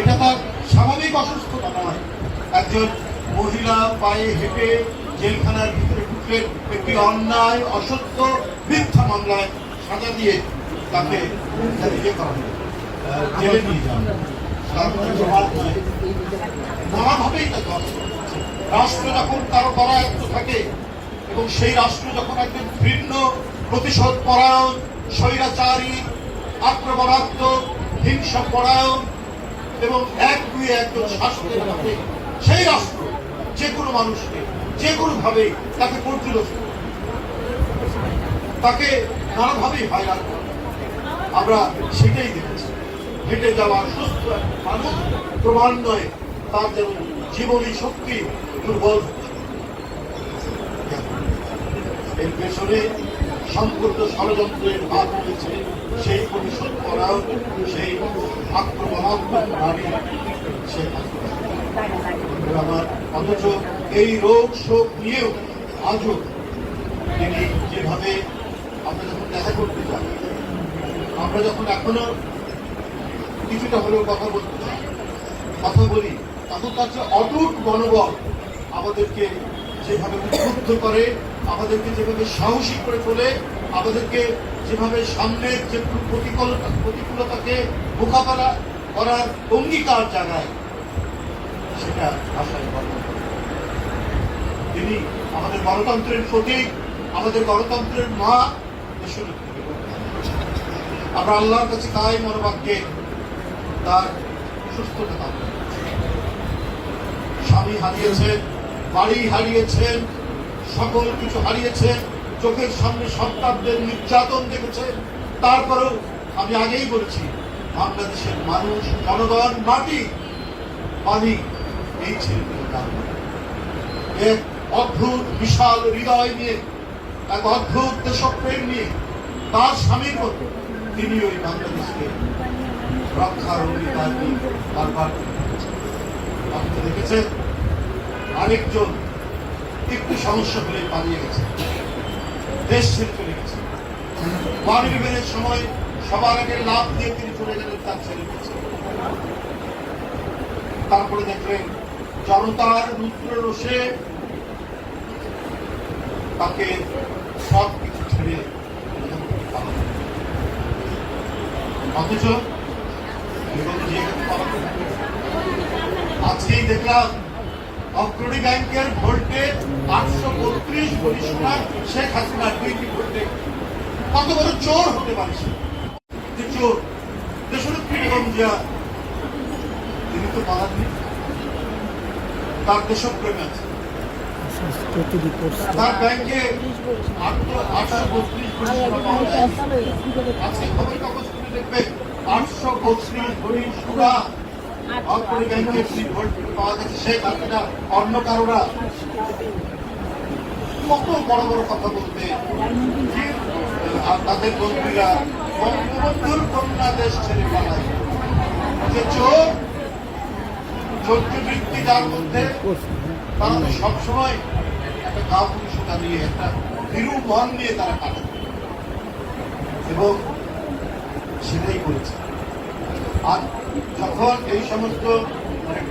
এটা তার স্বাভাবিক অসুস্থতা নয় একজন মহিলা পায়ে হেঁটে জেলখানার ভিতরে ঢুকলেন, একটি অন্যায়, অসত্য, মিথ্যা মামলায় সাজা দিয়ে তাকে ইয়ে করা হলো জেলে নিয়ে। তার। নানাভাবেই তাকে রাষ্ট্র যখন কারও পরায়ত্ত থাকে এবং সেই রাষ্ট্র যখন একজন ভিন্ন প্রতিশোধ পরায়ণ, স্বৈরাচারী, আক্রমণাত্মক হিংসা পরায়ণ এবং এক দুই একজন শাসকের হাতে সেই রাষ্ট্র যে কোনো মানুষকে, যে কোনো ভাবে তাকে পর্যবেক্ষণ তাকে নানাভাবেই হয়রান করে। আমরা সেটাই দেখেছি। হেঁটে যাওয়া সুস্থ মানুষ ক্রমান্বয়ে তার যেন জীবনী শক্তি দুর্বল। এর পেছনে সম্পূর্ণ ষড়যন্ত্রের হাত রয়েছে, সেই পরিশোধ করাও সেই আক্রমণাত্মক সে আমার অথচ এই রোগ শোক নিয়েও আজও তিনি যেভাবে আমরা যখন দেখা করতে যাই, আমরা যখন এখনও কিছুটা হলেও কথা বলতে চাই, কথা বলি তখন তার যে অটুট মনোবল আমাদেরকে যেভাবে উদ্বুদ্ধ করে, আমাদেরকে যেভাবে সাহসী করে তোলে, আমাদেরকে যেভাবে সামনের যে প্রতিকূলতা প্রতিকূলতাকে মোকাবেলা করার অঙ্গীকার জানায়, সেটা আশায় তিনি আমাদের গণতন্ত্রের প্রতীক, আমাদের গণতন্ত্রের মা আমরা আল্লাহর কাছে তাই মনোবাক্যে তার সুস্থতা স্বামী হারিয়েছেন বাড়ি হারিয়েছেন, সকল কিছু হারিয়েছেন চোখের সামনে সন্তানদের নির্যাতন দেখেছেন তারপরেও আমি আগেই বলেছি, বাংলাদেশের মানুষ, জনগণ, মাটি, পানি, এই ছেলেগুলো এক অদ্ভুত, বিশাল হৃদয় নিয়ে, এক অদ্ভুত দেশপ্রেম নিয়ে, তার স্বামীর মতো তিনি ওই বাংলাদেশকে রক্ষার অঙ্গীকার নিয়ে বারবার আপনি দেখেছেন আরেকজন একটু সমস্যা হলে পালিয়ে গেছে। দেশ ছেড়ে চলে গেছে। মানবিবের সময় সবার আগে লাভ দিয়ে তিনি চলে গেলেন, তার ছেলে গেছে তারপরে দেখলেন জনতার রুদ্র রোষে তাকে সব কিছু ছেড়ে অথচ। আজকেই দেখলাম অগ্রণী ব্যাংকের ভোল্টে আটশো বত্রিশ কোটি সোনা শেখ হাসিনার দুইটি ভোল্টে কত বড় চোর হতে পারে সে? যে চোর। তিনি তো পালাননি। তার দেশপ্রেম আছে। তার ব্যাংকে আটশো বত্রিশ কোটি সোনা পাওয়া যায়। আজকে খবর কাগজ দেখবে আটশো বত্রিশ কোটি সোনা অন্য কারোরা কত বড় বড় কথা বলতে তাদের মন্ত্রীরা বঙ্গবন্ধুর কন্যা ছেড়ে পালায় যে চোর চৌর্যবৃত্তি যার মধ্যে তারা তো সবসময় একটা গা নিয়ে একটা মন নিয়ে তারা কাটে এবং সেটাই করেছে। আর যখন এই সমস্ত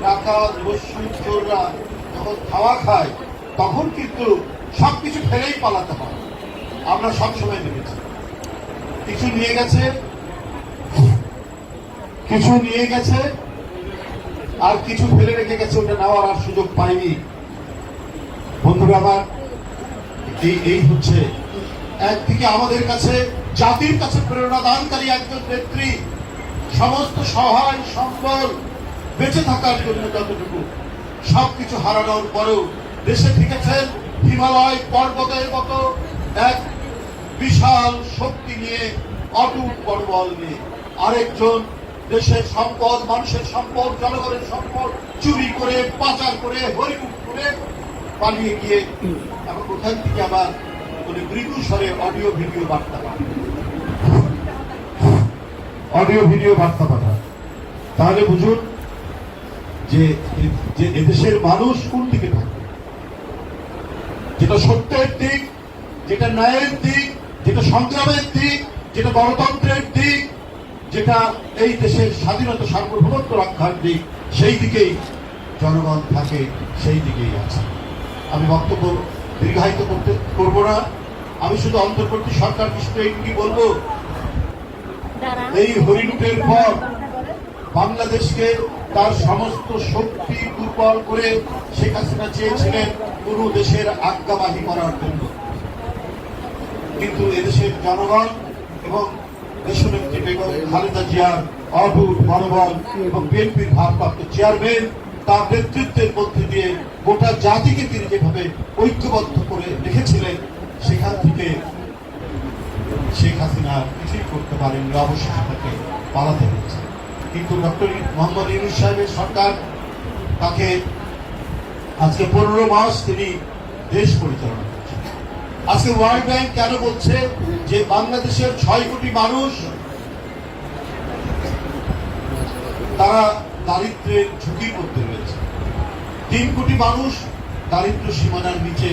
টাকা দস্যু চোররা যখন খাওয়া খায়, তখন কিন্তু সবকিছু ফেলেই পালাতে হয়। আমরা সবসময় দেখেছি কিছু নিয়ে গেছে, কিছু নিয়ে গেছে, আর কিছু ফেলে রেখে গেছে, ওটা নেওয়ার আর সুযোগ পাইনি। বন্ধুরা আমার, এই এই হচ্ছে। একদিকে আমাদের কাছে জাতির কাছে প্রেরণা দানকারী একজন নেত্রী সমস্ত সহায় সম্বল বেঁচে থাকার জন্য যতটুকু সবকিছু হারানোর পরেও দেশে থেকেছেন হিমালয় পর্বতের মতো এক বিশাল শক্তি নিয়ে অটুট পর্বল নিয়ে। আরেকজন দেশের সম্পদ, মানুষের সম্পদ, জনগণের সম্পদ চুরি করে, পাচার করে, হরিমুখ করে পালিয়ে গিয়ে এখন ওখান থেকে আবার মানে মৃদু স্বরে অডিও, ভিডিও বার্তা পাঠায় অডিও, ভিডিও, বার্তা পাঠায় তাহলে বুঝুন যে যে এদেশের মানুষ কোন দিকে থাকে? যেটা সত্যের দিক, যেটা ন্যায়ের দিক, যেটা সংগ্রামের দিক, যেটা গণতন্ত্রের দিক, যেটা এই দেশের স্বাধীনতা সার্বভৌমত্ব রক্ষার দিক, সেই দিকেই জনগণ থাকে, সেই দিকেই আছে। আমি বক্তব্য দীর্ঘায়িত করতে করব না। আমি শুধু অন্তর্বর্তী সরকার বিষয়ে এইটুকুই বলব? এই হরিলুটের পর বাংলাদেশকে তার সমস্ত শক্তি দুর্বল করে শেখ হাসিনা চেয়েছিলেন কোন দেশের আজ্ঞাবাহী করার জন্য। কিন্তু এদেশের জনগণ এবং দেশনেত্রী বেগম খালেদা জিয়ার অটুট মনোবল এবং বিএনপির ভারপ্রাপ্ত চেয়ারম্যান তার নেতৃত্বের মধ্যে দিয়ে গোটা জাতিকে তিনি যেভাবে ঐক্যবদ্ধ করে রেখেছিলেন, সেখান থেকে শেখ হাসিনা কিছুই করতে পারেননি, অবশেষে তাকে পালাতে হয়েছে। কিন্তু ডক্টর মোহাম্মদ ইউনুস সাহেবের সরকার তাকে আজকে পনেরো মাস তিনি দেশ পরিচালনা করছেন। আজকে ওয়ার্ল্ড ব্যাংক কেন বলছে যে বাংলাদেশের ছয় কোটি মানুষ তারা দারিদ্রের ঝুঁকির মধ্যে রয়েছে। তিন কোটি মানুষ দারিদ্র সীমানার নিচে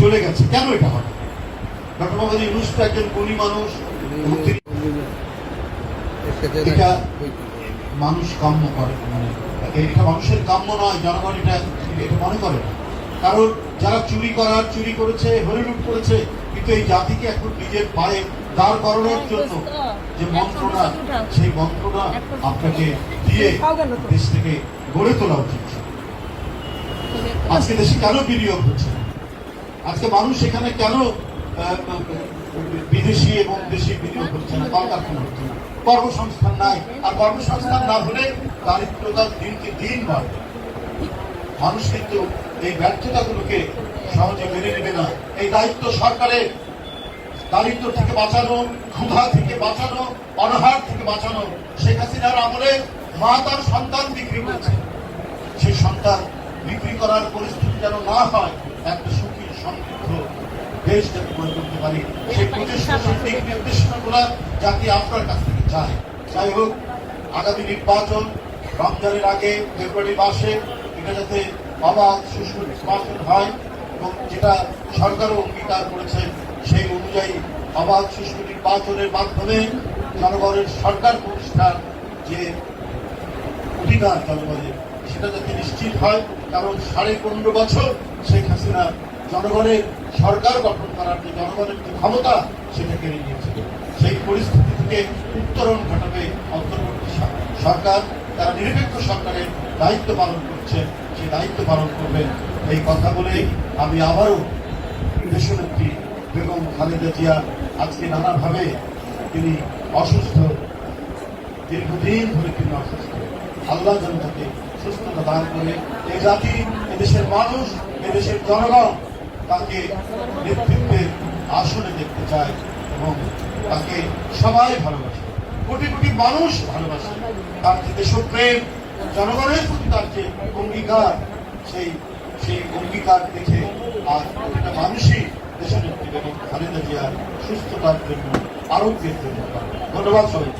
চলে গেছে। কেন এটা হবে? ডক্টর মোহাম্মদ ইউনুস তো একজন গুণী মানুষ এটা মানুষ কাম্য করে মানে এটা মানুষের কাম্য নয় জনগণ এটা এটা মনে করে না। কারণ যারা চুরি করার চুরি করেছে হরিলুট করেছে কিন্তু এই জাতিকে এখন নিজের পায়ে দাঁড় করানোর জন্য যে মন্ত্রণা সেই মন্ত্রণা আপনাকে দিয়ে দেশ থেকে গড়ে তোলা উচিত। আজকে দেশে কেন বিনিয়োগ হচ্ছে? আজকে মানুষ এখানে কেন বিদেশি এবং দেশি বিনিয়োগ হচ্ছে না কলকারখানা হচ্ছে না। কর্মসংস্থান নাই, আর কর্মসংস্থান না হলে দারিদ্রতা দিনকে দিন বাড়বে। মানুষ কিন্তু এই ব্যর্থতাগুলোকে সহজে মেনে নেবে না। এই দায়িত্ব সরকারের। দারিদ্র থেকে বাঁচানো, ক্ষুধা থেকে বাঁচানো, অনাহার থেকে বাঁচানো, শেখ হাসিনার আমলে মা তার সন্তান বিক্রি করেছে। সেই সন্তান বিক্রি করার পরিস্থিতি যেন না হয়, একটা দেশ যাতে গড়ে তুলতে পারি সেই প্রচেষ্টা সেই দিক নির্দেশনাগুলো জাতি আপনার কাছ থেকে চায় যাই হোক আগামী নির্বাচন রমজানের আগে ফেব্রুয়ারি মাসে এটা যাতে অবাধ সুষ্ঠু নির্বাচন হয় এবং যেটা সরকারও অঙ্গীকার করেছে সেই অনুযায়ী অবাধ সুষ্ঠু নির্বাচনের মাধ্যমে জনগণের সরকার প্রতিষ্ঠার যে অধিকার জনগণের সেটা যাতে নিশ্চিত হয়। কারণ সাড়ে পনেরো বছর শেখ হাসিনা জনগণের সরকার গঠন করার যে জনগণের যে ক্ষমতা, সেটা কেড়ে নিয়েছিল সেই পরিস্থিতি থেকে উত্তরণ ঘটাবে অন্তর্বর্তী সরকার। তারা নিরপেক্ষ সরকারের দায়িত্ব পালন করছে সেই দায়িত্ব পালন করবেন এই কথা বলেই আমি আবারও দেশনেত্রী বেগম খালেদা জিয়া আজকে নানাভাবে তিনি অসুস্থ, দীর্ঘদিন ধরে তিনি অসুস্থ। আল্লাহ যেন সুস্থতা দান করে। এই জাতি, এদেশের মানুষ, এদেশের জনগণ তাকে নেতৃত্বের আসনে দেখতে চায় এবং তাকে সবাই ভালোবাসে। কোটি কোটি মানুষ ভালোবাসে। তার যে দেশপ্রেম জনগণের প্রতি তার যে অঙ্গীকার, সেই সেই অঙ্গীকার দেখে আজ প্রতিটা মানুষই দেশের নেত্রী বেগম খালেদা জিয়ার সুস্থতার জন্য আরোগ্যের জন্য ধন্যবাদ সবাই